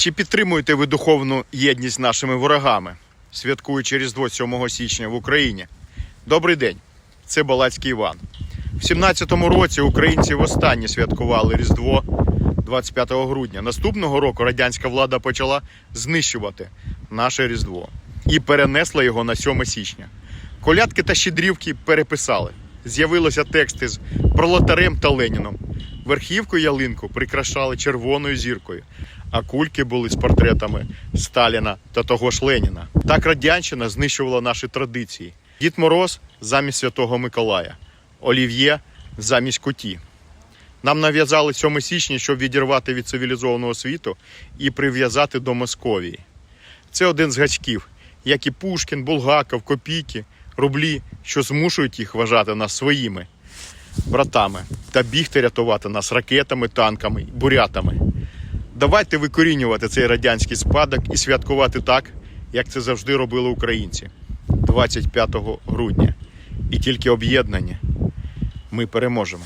Чи підтримуєте ви духовну єдність з нашими ворогами, святкуючи Різдво 7 січня в Україні? Добрий день, це Балацький Іван. В 17-му році українці востаннє святкували Різдво 25 грудня. Наступного року радянська влада почала знищувати наше Різдво і перенесла його на 7 січня. Колядки та щедрівки переписали. З'явилися тексти з пролетарем та Леніном. Верхівку ялинку прикрашали червоною зіркою, а кульки були з портретами Сталіна та того ж Леніна. Так радянщина знищувала наші традиції. Дід Мороз замість Святого Миколая, Олів'є замість куті. Нам нав'язали 7 січня, щоб відірвати від цивілізованого світу і прив'язати до Московії. Це один з гачків, як і Пушкін, Булгаков, Копійки, рублі, що змушують їх вважати нас своїми братами та бігти рятувати нас ракетами, танками, бурятами. Давайте викорінювати цей радянський спадок і святкувати так, як це завжди робили українці 25 грудня. І тільки об'єднані ми переможемо.